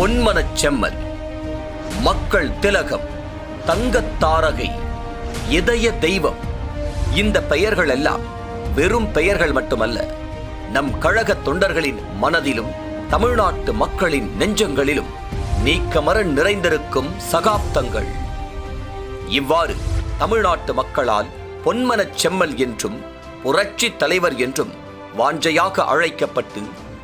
பொன்மனச் செம்மல் மக்கள் திலகம் தங்கத்தாரகை இதய தெய்வம் இந்த பெயர்கள் எல்லாம் வெறும் பெயர்கள் மட்டுமல்ல நம் கழக தொண்டர்களின் மனதிலும் தமிழ்நாட்டு மக்களின் நெஞ்சங்களிலும் நீக்கமர நிறைந்திருக்கும் சகாப்தங்கள். இவ்வாறு தமிழ்நாட்டு மக்களால் பொன்மனச் செம்மல் என்றும் புரட்சி தலைவர் என்றும் வாஞ்சையாக அழைக்கப்பட்டு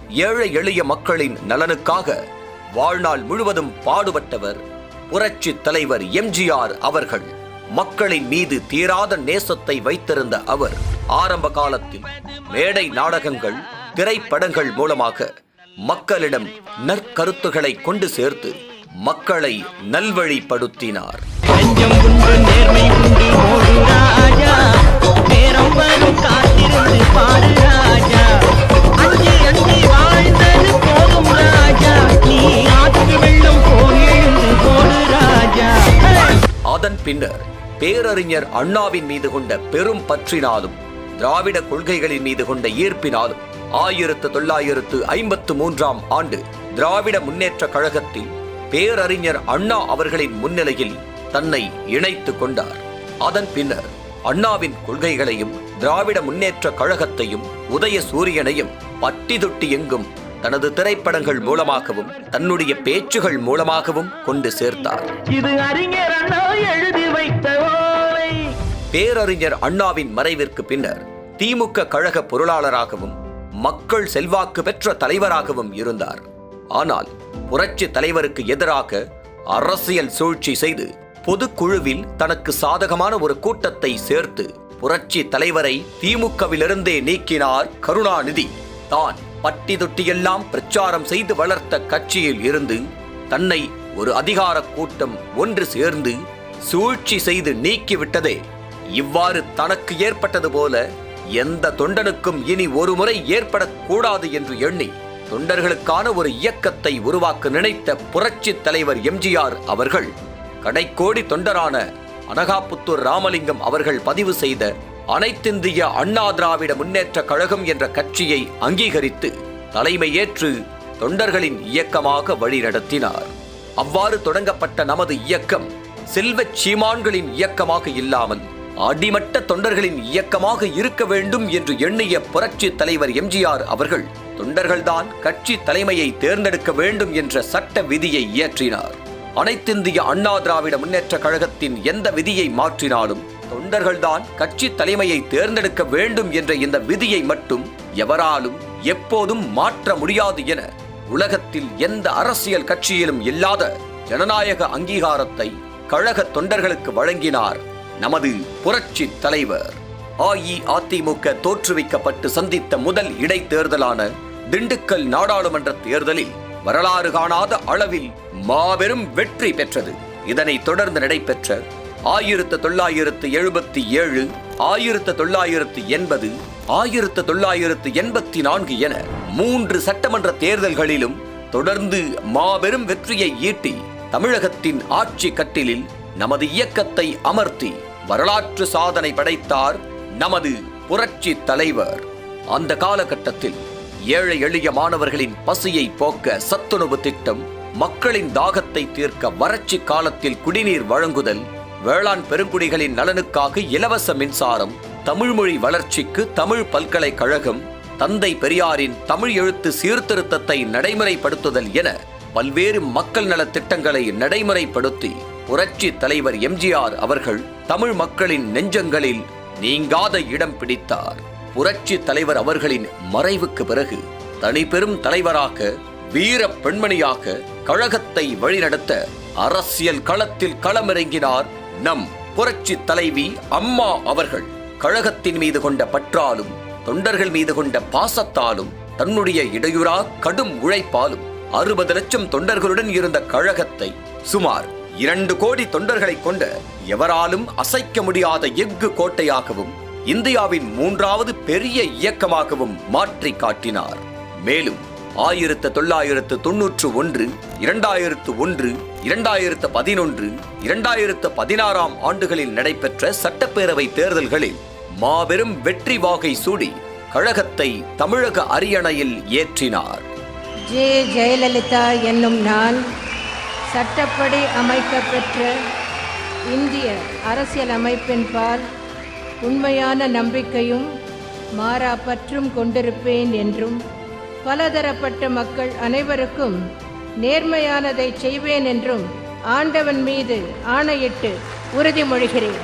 ஏழை எளிய மக்களின் நலனுக்காக வாழ்நாள் முழுவதும் பாடுபட்டவர் புரட்சி தலைவர் எம்ஜிஆர் அவர்கள். மக்களின் மீது தீராத நேசத்தை வைத்திருந்த அவர் ஆரம்ப காலத்தில் மேடை நாடகங்கள் திரைப்படங்கள் மூலமாக மக்களிடம் நற்கருத்துகளை கொண்டு சேர்த்து மக்களை நல்வழிப்படுத்தினார். நேர்மை அதன் பின்னர் பேரறிஞர் அண்ணாவின் மீது கொண்ட பெரும் பற்றினாலும் திராவிட கொள்கைகளின் மீது கொண்ட ஈர்ப்பினாலும் ஆயிரத்து தொள்ளாயிரத்து ஐம்பத்து மூன்றாம் ஆண்டு திராவிட முன்னேற்ற கழகத்தில் பேரறிஞர் அண்ணா அவர்களின் முன்னிலையில் தன்னை இணைத்து கொண்டார். அதன் பின்னர் அண்ணாவின் கொள்கைகளையும் திராவிட முன்னேற்ற கழகத்தையும் உதய சூரியனையும் பட்டி தொட்டி எங்கும் தனது திரைப்படங்கள் மூலமாகவும் தன்னுடைய பேச்சுகள் மூலமாகவும் கொண்டு சேர்த்தார். இது அறிஞர் அண்ணா எழுதி வைத்த பேரறிஞர் அண்ணாவின் மறைவிற்கு பின்னர் திமுக கழக பொருளாளராகவும் மக்கள் செல்வாக்கு பெற்ற தலைவராகவும் இருந்தார். ஆனால் புரட்சி தலைவருக்கு எதிராக அரசியல் சூழ்ச்சி செய்து பொதுக்குழுவில் தனக்கு சாதகமான ஒரு கூட்டத்தை சேர்த்து புரட்சி தலைவரை திமுகவிலிருந்தே நீக்கினார் கருணாநிதி. தான் பட்டி தொட்டியெல்லாம் பிரச்சாரம் செய்து வளர்த்த கட்சியில் இருந்து தன்னை ஒரு அதிகார கூட்டம் ஒன்று சேர்ந்து சூழ்ச்சி செய்து நீக்கிவிட்டதே. இவ்வாறு தனக்கு ஏற்பட்டது போல எந்த தொண்டனுக்கும் இனி ஒருமுறை ஏற்படக்கூடாது என்று எண்ணி தொண்டர்களுக்கான ஒரு இயக்கத்தை உருவாக்க நினைத்த புரட்சி தலைவர் எம்ஜிஆர் அவர்கள் கடைக்கோடி தொண்டரான அனகாபுத்தூர் ராமலிங்கம் அவர்கள் பதிவு செய்த அனைத்திந்திய அண்ணா திராவிட முன்னேற்ற கழகம் என்ற கட்சியை அங்கீகரித்து தலைமையேற்று தொண்டர்களின் இயக்கமாக வழிநடத்தினார் அவ்வாறு தொடங்கப்பட்ட நமது இயக்கம் செல்வச் சீமான்களின் இயக்கமாக இல்லாமல் அடிமட்ட தொண்டர்களின் இயக்கமாக இருக்க வேண்டும் என்று எண்ணிய புரட்சி தலைவர் எம்ஜிஆர் அவர்கள் தொண்டர்கள்தான் கட்சி தலைமையை தேர்ந்தெடுக்க வேண்டும் என்ற சட்ட விதியை இயற்றினார். அனைத்திந்திய அண்ணா திராவிட முன்னேற்ற கழகத்தின் எந்த விதியை மாற்றினாலும் தொண்டர்கள்தான் கட்சி தலைமையை தேர்ந்தெடுக்க வேண்டும் என்ற இந்த விதியை மட்டும் எவராலும் எப்போதும் மாற்ற முடியாது என உலகத்தில் எந்த அரசியல் கட்சியிலும் இல்லாத ஜனநாயக அங்கீகாரத்தை கழக தொண்டர்களுக்கு வழங்கினார் நமது புரட்சி தலைவர். அஇஅதிமுக தோற்றுவிக்கப்பட்டு சந்தித்த முதல் இடைத்தேர்தலான திண்டுக்கல் நாடாளுமன்ற தேர்தலில் வரலாறு காணாத அளவில் மாபெரும் வெற்றி பெற்றது. இதனைத் தொடர்ந்து நடைபெற்ற ஆயிரத்து தொள்ளாயிரத்து எழுபத்தி ஏழு ஆயிரத்து தொள்ளாயிரத்து எண்பது ஆயிரத்து தொள்ளாயிரத்து எண்பத்தி நான்கு என மூன்று சட்டமன்ற தேர்தல்களிலும் தொடர்ந்து மாபெரும் வெற்றியை ஈட்டி தமிழகத்தின் ஆட்சி கட்டிலில் நமது இயக்கத்தை அமர்த்தி வரலாற்று சாதனை படைத்தார் நமது புரட்சி தலைவர். அந்த காலகட்டத்தில் ஏழை எளிய மாணவர்களின் பசியை போக்க சத்துணவு திட்டம் மக்களின் தாகத்தை தீர்க்க வறட்சி காலத்தில் குடிநீர் வழங்குதல் வேளாண் பெருங்குடிகளின் நலனுக்காக இலவச மின்சாரம் தமிழ்மொழி வளர்ச்சிக்கு தமிழ் பல்கலைக்கழகம் தந்தை பெரியாரின் தமிழ் எழுத்து சீர்திருத்தத்தை நடைமுறைப்படுத்துதல் என பல்வேறு மக்கள் நலத் திட்டங்களை நடைமுறைப்படுத்தி புரட்சி தலைவர் எம்ஜிஆர் அவர்கள் தமிழ் மக்களின் நெஞ்சங்களில் நீங்காத இடம் பிடித்தார். புரட்சி தலைவர் அவர்களின் மறைவுக்கு பிறகு தனிப்பெரும் தலைவராக வீர பெண்மணியாக கழகத்தை வழிநடத்த அரசியல் களத்தில் களமிறங்கினார் நம் புரட்சி தலைவி அம்மா அவர்கள். கழகத்தின் மீது கொண்ட பற்றாலும் தொண்டர்கள் மீது கொண்ட பாசத்தாலும் தன்னுடைய இடையூறா கடும் உழைப்பாலும் அறுபது லட்சம் தொண்டர்களுடன் இருந்த கழகத்தை சுமார் இரண்டு கோடி தொண்டர்களை கொண்ட எவராலும் அசைக்க முடியாத எஃகு கோட்டையாகவும் இந்தியாவின் மூன்றாவது பெரிய இயக்கமாகவும் மாற்றி காட்டினார். மேலும் ஆயிரத்து தொள்ளாயிரத்து தொன்னூற்று ஒன்று இரண்டாயிரத்து ஒன்று இரண்டாயிரத்து பதினொன்று இரண்டாயிரத்து பதினாறாம் ஆண்டுகளில் நடைபெற்ற சட்டப்பேரவை தேர்தல்களில் மாபெரும் வெற்றி வாகை சூடி கழகத்தை தமிழக அரியணையில் ஏற்றினார். ஜே. ஜெயலலிதா என்னும் நான் சட்டப்படி அமைக்கப்பெற்ற இந்திய அரசியலமைப்பின் பால் உண்மையான நம்பிக்கையும் மாறா பற்றும் கொண்டிருப்பேன் என்றும் பலதரப்பட்ட மக்கள் அனைவருக்கும் நேர்மையானதை செய்வேன் என்றும் ஆண்டவன் மீது ஆணையிட்டு உறுதிமொழிகிறேன்.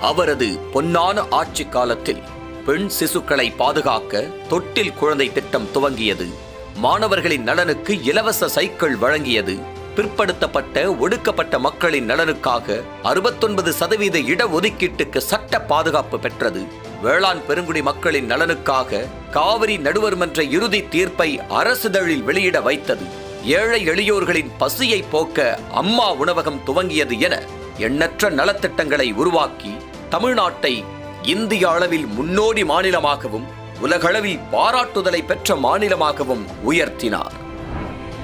அவரது பொன்னான ஆட்சி காலத்தில் பெண் சிசுக்களை பாதுகாக்க தொட்டில் குழந்தை திட்டம் துவங்கியது. மாணவர்களின் நலனுக்கு இலவச சைக்கிள் வழங்கியது. பிற்படுத்தப்பட்ட ஒடுக்கப்பட்ட மக்களின் நலனுக்காக அறுபத்தொன்பது சதவீத இடஒதுக்கீட்டுக்கு சட்ட பாதுகாப்பு பெற்றது. வேளாண் பெருங்குடி மக்களின் நலனுக்காக காவிரி நடுவர்மன்ற இறுதி தீர்ப்பை அரசுதழில் வெளியிட வைத்தது. ஏழை எளியோர்களின் பசியை போக்க அம்மா உணவகம் துவங்கியது என எண்ணற்ற நலத்திட்டங்களை உருவாக்கி தமிழ்நாட்டை இந்திய அளவில் முன்னோடி மாநிலமாகவும் உலகளவில் பாராட்டுதலை பெற்ற மாநிலமாகவும் உயர்த்தினார்.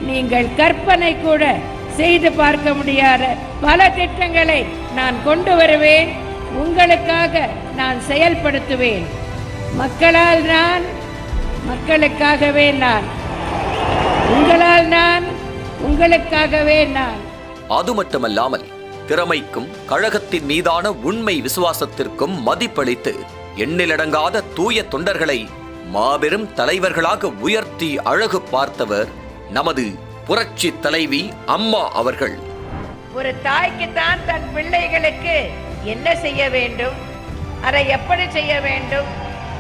நீங்கள் கற்பனை கூட செய்து பார்க்க முடியாத பல திட்டங்களை நான் கொண்டு வருவேன். உங்களுக்காக நான் செயல்படுத்துவேன். மக்களால் நான் மக்களுக்காகவே நான். உங்களால் நான் உங்களுக்காகவே நான். அது மட்டுமல்லாமல் திறமைக்கும் கழகத்தின் மீதான உண்மை விசுவாசத்திற்கும் மதிப்பளித்து எண்ணிலடங்காத தூய தொண்டர்களை மாபெரும் தலைவர்களாக உயர்த்தி அழகு பார்த்தவர் நமது புரட்சி தலைவி அம்மா அவர்கள். ஒரு தாய்க்கு தான் தன் பிள்ளைகளுக்கு என்ன செய்ய வேண்டும்? அதை எப்படி செய்ய வேண்டும்?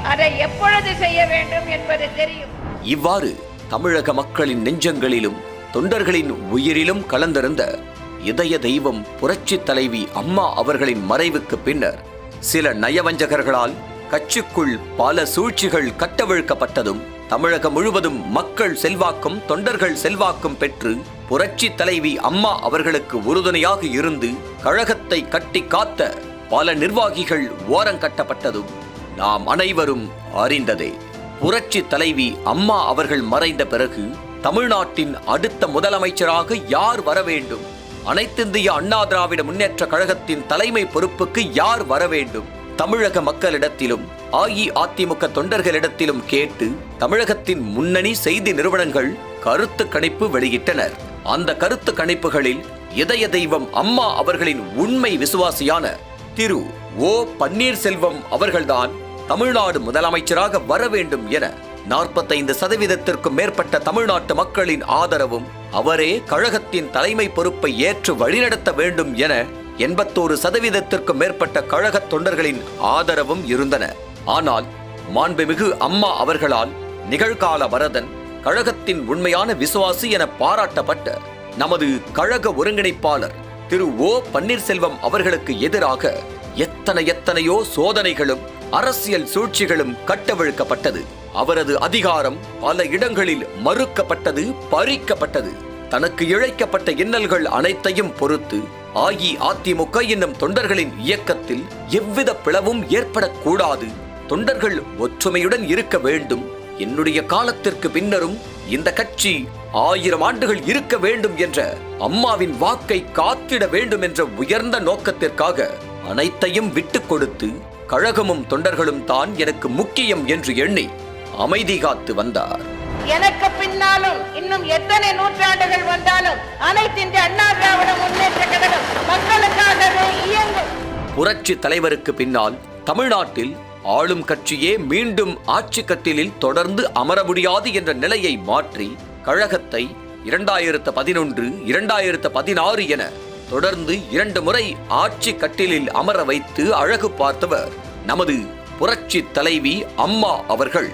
அதை எப்பொழுது செய்ய வேண்டும் என்பது தெரியும். இவ்வாறு தமிழக மக்களின் நெஞ்சங்களிலும் தொண்டர்களின் உயிரிலும் கலந்திருந்த இதய தெய்வம் புரட்சி தலைவி அம்மா அவர்களின் மறைவுக்கு பின்னர் சில நயவஞ்சகர்களால் கட்சிக்குள் பல சூழ்ச்சிகள் கட்டவிழ்க்கப்பட்டதும் தமிழகம் முழுவதும் மக்கள் செல்வாக்கும் தொண்டர்கள் செல்வாக்கும் பெற்று புரட்சி தலைவி அம்மா அவர்களுக்கு உறுதுணையாக இருந்து கழகத்தை கட்டி காத்த பல நிர்வாகிகள் ஓரங்கட்டப்பட்டதும் நாம் அனைவரும் அறிந்ததே. புரட்சி தலைவி அம்மா அவர்கள் மறைந்த பிறகு தமிழ்நாட்டின் அடுத்த முதலமைச்சராக யார் வர வேண்டும்? அனைத்திந்திய அண்ணா திராவிட முன்னேற்ற கழகத்தின் தலைமை பொறுப்புக்கு யார் வர வேண்டும்? தமிழக மக்களிடத்திலும் அஇஅதிமுக தொண்டர்களிடத்திலும் கேட்டு தமிழகத்தின் முன்னணி செய்தி நிறுவனங்கள் கருத்து கணிப்பு வெளியிட்டனர். அந்த கருத்து கணிப்புகளில் இதய தெய்வம் அம்மா அவர்களின் உண்மை விசுவாசியான திரு ஓ பன்னீர்செல்வம் அவர்கள்தான் தமிழ்நாடு முதலமைச்சராக வர வேண்டும் என நாற்பத்தைந்து சதவீதத்திற்கும் மேற்பட்ட தமிழ்நாட்டு மக்களின் ஆதரவும் அவரே கழகத்தின் தலைமை பொறுப்பை ஏற்று வழிநடத்த வேண்டும் என எண்பத்தோரு சதவீதத்திற்கும் மேற்பட்ட கழக தொண்டர்களின் ஆதரவும் இருந்தன. ஆனால் மாண்புமிகு அம்மா அவர்களால் நிகழ்கால வரதன் கழகத்தின் உண்மையான விசுவாசி என பாராட்டப்பட்ட நமது கழக ஒருங்கிணைப்பாளர் திரு ஓ பன்னீர்செல்வம் அவர்களுக்கு எதிராக எத்தனை எத்தனையோ சோதனைகளும் அரசியல் சூழ்ச்சிகளும் கட்டவிழ்க்கப்பட்டது. அவரது அதிகாரம் பல இடங்களில் மறுக்கப்பட்டது பறிக்கப்பட்டது. தனக்கு இழைக்கப்பட்ட இன்னல்கள் அனைத்தையும் பொறுத்து அஇஅதிமுக என்னும் தொண்டர்களின் இயக்கத்தில் எவ்வித பிளவும் ஏற்படக்கூடாது. தொண்டர்கள் ஒற்றுமையுடன் இருக்க வேண்டும். என்னுடைய காலத்திற்கு பின்னரும் இந்த கட்சி ஆயிரம் ஆண்டுகள் இருக்க வேண்டும் என்ற அம்மாவின் வாக்கை காத்திட வேண்டும் என்ற உயர்ந்த நோக்கத்திற்காக அனைத்தையும் விட்டு கொடுத்து கழகமும் தொண்டர்களும் தான் எனக்கு முக்கியம் என்று எண்ணி அமைதி காத்து வந்தார். எனக்கு பின்னாலும் இன்னும் எத்தனை நூற்றாண்டுகள் வந்தாலும் அனைத்து இந்திய அண்ணா திராவிட முன்னேற்ற கழகம் மக்களுக்காகவே இயங்கும் புரட்சி தலைவருக்கு பின்னால் தமிழ்நாட்டில் ஆளும் கட்சியே மீண்டும் ஆட்சி கட்டிலில் தொடர்ந்து அமர முடியாது என்ற நிலையை மாற்றி கழகத்தை இரண்டாயிரத்து பதினொன்று இரண்டாயிரத்து பதினாறு என தொடர்ந்து இரண்டு முறை ஆட்சி கட்டிலில் அமர வைத்து அழகு பார்த்தவர் நமது புரட்சி தலைவி அம்மா அவர்கள்.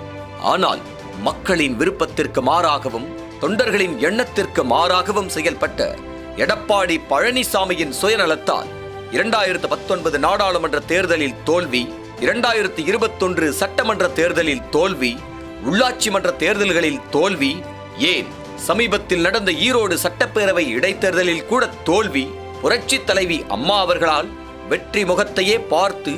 ஆனால் மக்களின் விருப்பத்திற்கு மாறாகவும் தொண்டர்களின் எண்ணத்திற்கு மாறாகவும் செயல்பட்ட எடப்பாடி பழனிசாமியின் சுயநலத்தால் இரண்டாயிரத்து பத்தொன்பது நாடாளுமன்ற தேர்தலில் தோல்வி இரண்டாயிரத்து இருபத்தொன்று சட்டமன்ற தேர்தலில் தோல்வி உள்ளாட்சி மன்ற தேர்தல்களில் தோல்வி ஏன் சமீபத்தில் நடந்த ஈரோடு சட்டப்பேரவை இடைத்தேர்தலில் கூட தோல்வி புரட்சி தலைவி அம்மா அவர்களால் வெற்றி முகத்தையே பார்த்து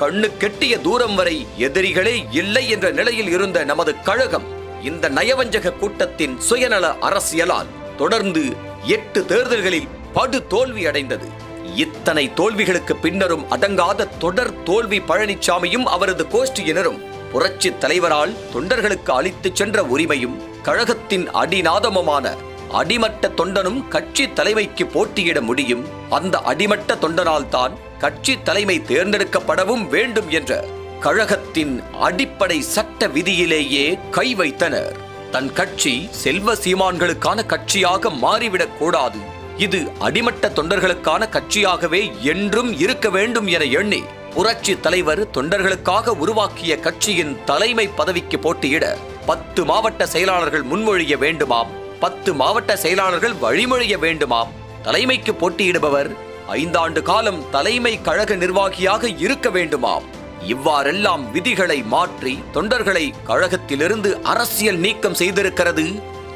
கண்ணு கெட்டிய தூரம் வரை எதிரிகளே இல்லை என்ற நிலையில் இருந்த நமது கழகம் இந்த நயவஞ்சக கூட்டத்தின் சுயநல அரசியலால் தொடர்ந்து எட்டு தேர்தல்களில் படு தோல்வி அடைந்தது. இத்தனை தோல்விகளுக்கு பின்னரும் அடங்காத தொடர் தோல்வி பழனிசாமியும் அவரது கோஷ்டியினரும் புரட்சி தலைவரால் தொண்டர்களுக்கு அளித்துச் சென்ற உரிமையும் கழகத்தின் அடிநாதமுமான அடிமட்ட தொண்டனும் கட்சி தலைமைக்கு போட்டியிட முடியும். அந்த அடிமட்ட தொண்டனால் தான் கட்சி தலைமை தேர்ந்தெடுக்கப்படவும் வேண்டும் என்ற கழகத்தின் அடிப்படை சட்ட விதியிலேயே கை வைத்தனர். தன் கட்சி செல்வ சீமான்களுக்கான கட்சியாக மாறிவிடக் கூடாது. இது அடிமட்ட தொண்டர்களுக்கான கட்சியாகவே என்றும் இருக்க வேண்டும் என எண்ணி புரட்சி தலைவர் தொண்டர்களுக்காக உருவாக்கிய கட்சியின் தலைமை பதவிக்கு போட்டியிட பத்து மாவட்ட செயலாளர்கள் முன்மொழிய வேண்டுமாம். பத்து மாவட்ட செயலாளர்கள் வழிமொழிய வேண்டுமாம். தலைமைக்கு போட்டியிடுபவர் ஐந்தாண்டு காலம் தலைமை கழக நிர்வாகியாக இருக்க வேண்டுமாம். இவ்வாறெல்லாம் விதிகளை மாற்றி தொண்டர்களை கழகத்திலிருந்து அரசியல் நீக்கம் செய்திருக்கிறது.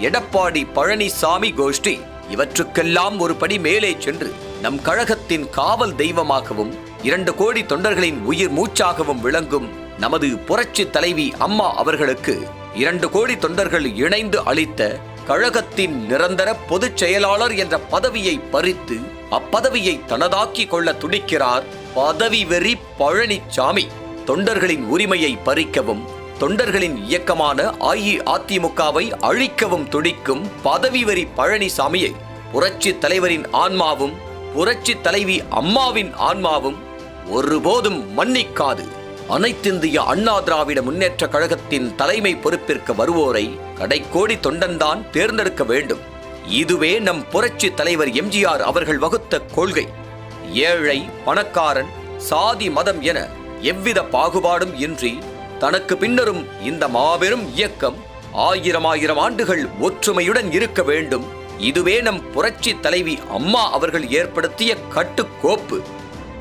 எடப்பாடி பழனிசாமி கோஷ்டி இவற்றுக்கெல்லாம் ஒரு படி மேலே சென்று நம் கழகத்தின் காவல் தெய்வமாகவும் இரண்டு கோடி தொண்டர்களின் உயிர் மூச்சாகவும் விளங்கும் நமது புரட்சி தலைவி அம்மா அவர்களுக்கு இரண்டு கோடி தொண்டர்கள் இணைந்து அளித்த கழகத்தின் நிரந்தர பொதுச் செயலாளர் என்ற பதவியை பறித்து அப்பதவியை தனதாக்கி கொள்ள துடிக்கிறார் பதவி வெறி பழனிசாமி தொண்டர்களின் உரிமையை பறிக்கவும் தொண்டர்களின் இயக்கமான அஇஅதிமுகவை அழிக்கவும் துடிக்கும் பதவி வெறி பழனிசாமியை புரட்சி தலைவரின் ஆன்மாவும் புரட்சி தலைவி அம்மாவின் ஆன்மாவும் ஒருபோதும் மன்னிக்காது. அனைத்திந்திய அண்ணா திராவிட முன்னேற்ற கழகத்தின் தலைமை பொறுப்பிற்கு வருவோரை கடைக்கோடி தொண்டன்தான் தேர்ந்தெடுக்க வேண்டும். இதுவே நம் புரட்சி தலைவர் எம்ஜிஆர் அவர்கள் வகுத்த கொள்கை. ஏழை பணக்காரன் சாதி மதம் என எவ்வித பாகுபாடும் இன்றி தனக்கு பின்னரும் இந்த மாபெரும் இயக்கம் ஆயிரம் ஆயிரம் ஆண்டுகள் ஒற்றுமையுடன் இருக்க வேண்டும். இதுவே நம் புரட்சி தலைவி அம்மா அவர்கள் ஏற்படுத்திய கட்டுக்கோப்பு.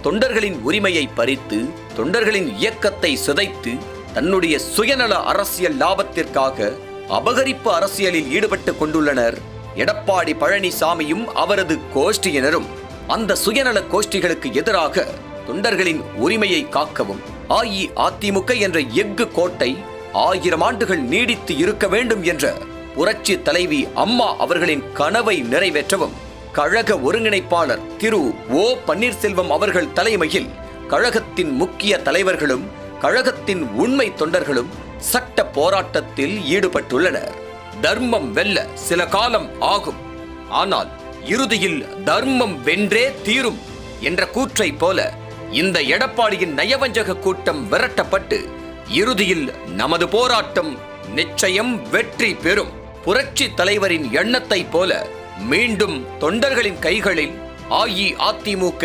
தொண்டர்களின் உரிமையை பறித்து தொண்டர்களின் இயக்கத்தை சிதைத்து தன்னுடைய சுயநல அரசியல் லாபத்திற்காக அபகரிப்பு அரசியலில் ஈடுபட்டுக் கொண்டுள்ளனர் எடப்பாடி பழனிசாமியும் அவரது கோஷ்டியினரும் அந்த சுயநல கோஷ்டிகளுக்கு எதிராக தொண்டர்களின் உரிமையை காக்கவும். அஇஅதிமுக என்ற எஃகு கோட்டை ஆயிரம் ஆண்டுகள் நீடித்து இருக்க வேண்டும் என்ற புரட்சி தலைவி அம்மா அவர்களின் கனவை நிறைவேற்றவும் கழக ஒருங்கிணைப்பாளர் திரு ஓ பன்னீர்செல்வம் அவர்கள் தலைமையில் கழகத்தின் முக்கிய தலைவர்களும் கழகத்தின் உண்மை தொண்டர்களும் சட்ட போராட்டத்தில் ஈடுபட்டுள்ளனர். தர்மம் வெல்ல சில காலம் ஆகும். ஆனால் இறுதியில் தர்மம் வென்றே தீரும் என்ற கூற்றைப் போல இந்த எடப்பாடியின் நயவஞ்சக கூட்டம் விரட்டப்பட்டு இறுதியில் நமது போராட்டம் நிச்சயம் வெற்றி பெறும். புரட்சி தலைவரின் எண்ணத்தைப் போல மீண்டும் தொண்டர்களின் கைகளில் அஇஅதிமுக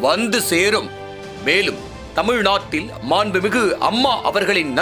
வந்து சேரும். மேலும் தமிழ்நாட்டில் மாண்புமிகு அம்மா அவர்களின்